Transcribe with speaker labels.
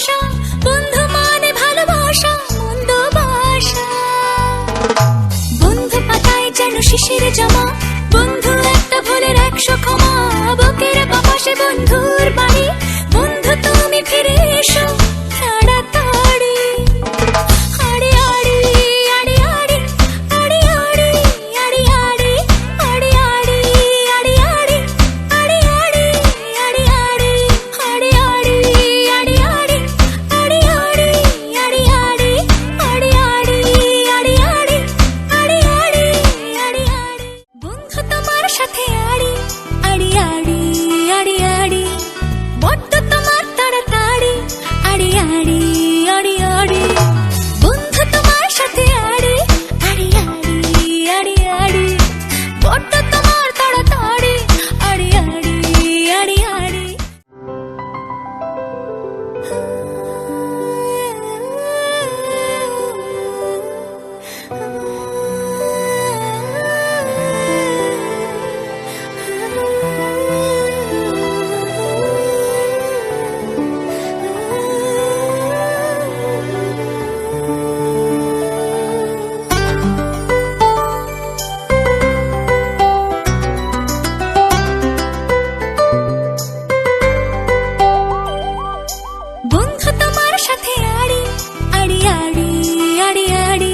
Speaker 1: ভাষা বন্ধু মানে ভালোবাসা, মন্দ বাসা। বন্ধু পাতায় যেন শিশির জমা, বন্ধু একটা ভুলের একশো ক্ষমা, বুকের বাপাশে বন্ধুর বাড়ি সাথে আড়ি আড়ি আড়ি আড়ি আড়ি।